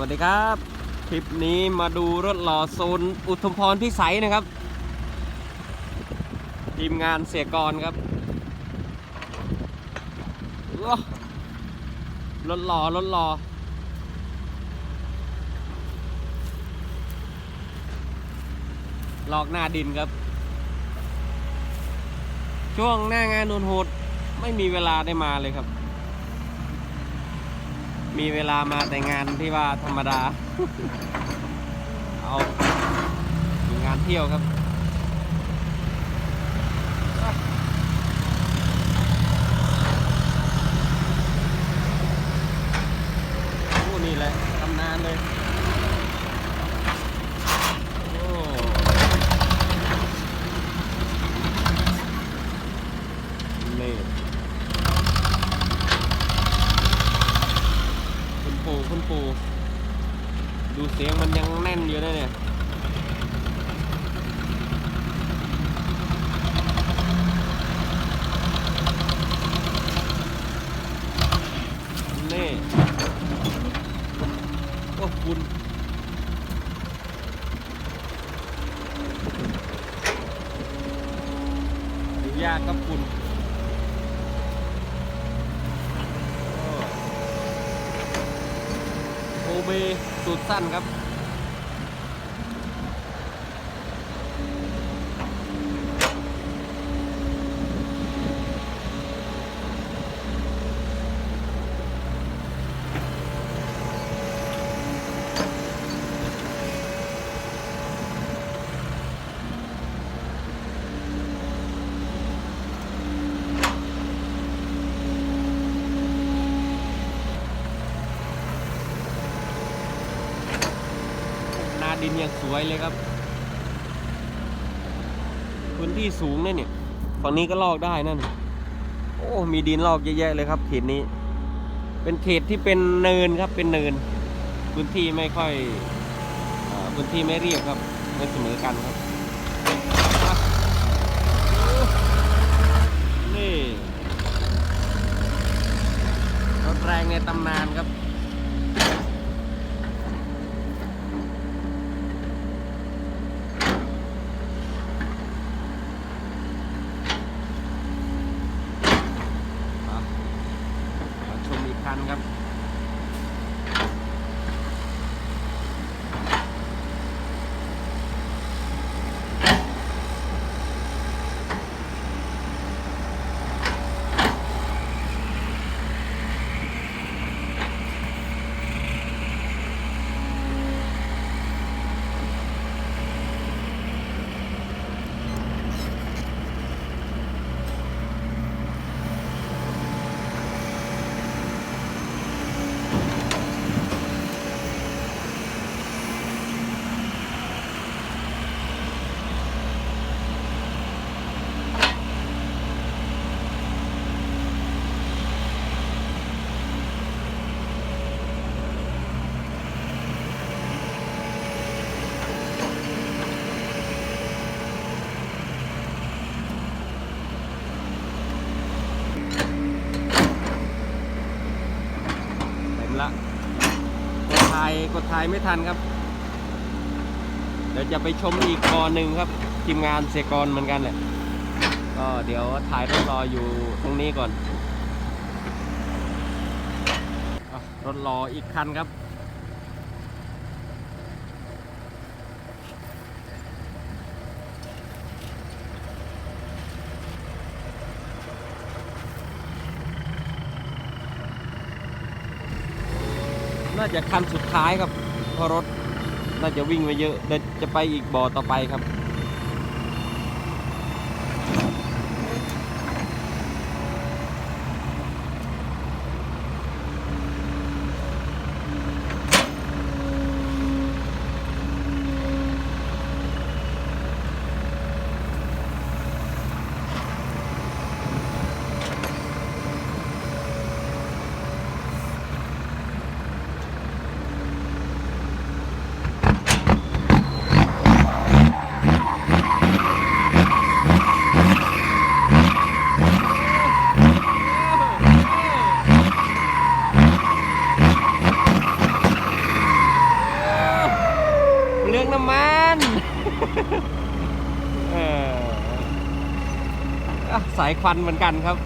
วัสดีครับ คลิปนี้มาดูรถหล่อโซนอุทุมพรพิสัยนะครับ ทีมงานเสียกรครับรถหล่อรถหล่อลอกหน้าดินครับ ช่วงหน้างานนนโหดไม่มีเวลาได้มาเลยครับ มีเวลามาแต่งานที่ว่าธรรมดา เอามีงานเที่ยวครับ โอ้นี่แหละตำนานเลย โอ้นี่ คุณปู่ดูเสียงมันยังแน่นอยู่นะเนี่ยนี่โอ้คุณอยู่ยากครับคุณ โอ เบสุดสั้นครับ ดินยังสวยเลยครับ พื้นที่สูงเนี่ยเนี่ยฝั่งนี้ก็ลอกได้นั่น โอ้ มีดินลอกเยอะแยะเลยครับ เขตนี้ เป็นเขตที่เป็นเนินครับ เป็นเนิน พื้นที่ไม่ค่อยพื้นที่ไม่เรียบครับ ไม่เสมอกันครับ นี่รถแรงในตำนานครับ อะมาชมอี กันครับ ถ่ายกดถ่ายไม่ทันครับ เดี๋ยวจะไปชมอีกกอหนึ่งครับทีมงานเสยกรเหมือนกันแหละก็เดี๋ยวถ่ายรถรออยู่ตรงนี้ก่อนรถรออีกคันครับ น่าจะคันสุดท้ายครับเพราะรถน่าจะวิ่งมาเยอะเดี๋ยวจะไปอีกบ่อต่อไปครับ เรื่องน้ำมันสายควันเหมือนกันครับ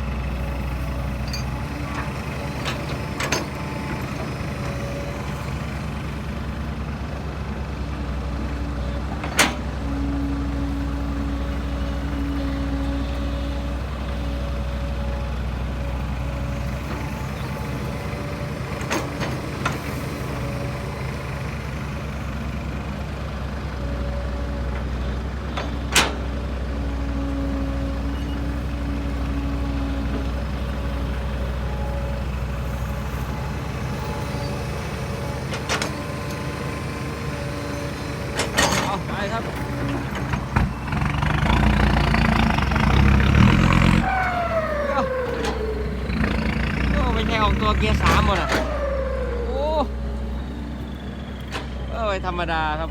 เกียร์สามหมดอะโอ้เออไม่ธรรมดาครับ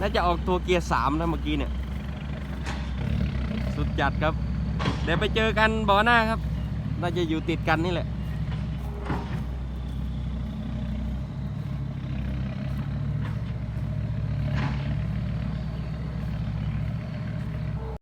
น่าจะออกตัวเกียร์สามนะเมื่อกี้เนี่ย สุดจัดครับ เดี๋ยวไปเจอกันบ่อหน้าครับ น่าจะอยู่ติดกันนี่แหละ